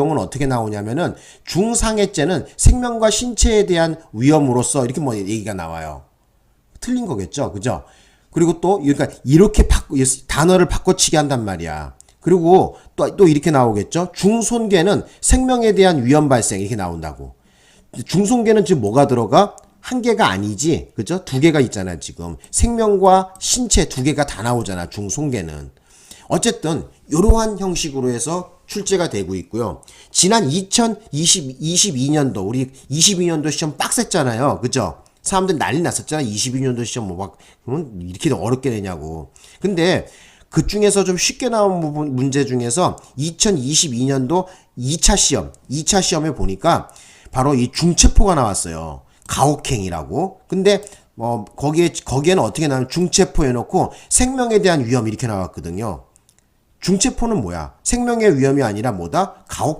내용은 어떻게 나오냐면은 중상해죄는 생명과 신체에 대한 위험으로서 이렇게 뭐 얘기가 나와요. 틀린 거겠죠. 그죠? 그리고 또 그러니까 이렇게 바꾸 단어를 바꿔치기 한단 말이야. 그리고 또, 또 이렇게 나오겠죠. 중손괴는 생명에 대한 위험 발생 이렇게 나온다고. 중손괴는 지금 뭐가 들어가? 한 개가 아니지. 그죠? 두 개가 있잖아, 지금. 생명과 신체 두 개가 다 나오잖아, 중손괴는. 어쨌든 이러한 형식으로 해서 출제가 되고 있고요. 지난 2022년도 우리 22년도 시험 빡셌잖아요. 그죠? 사람들 난리 났었잖아. 22년도 시험 뭐막 이렇게 어렵게 되냐고. 근데 그 중에서 좀 쉽게 나온 부분 문제 중에서 2022년도 2차 시험, 2차 시험에 보니까 바로 이 중체포가 나왔어요. 가혹행위라고. 근데 뭐 거기에 거기에는 어떻게 나오면 중체포 해 놓고 생명에 대한 위험 이렇게 나왔거든요. 중체포는 뭐야? 생명의 위험이 아니라 뭐다? 가혹행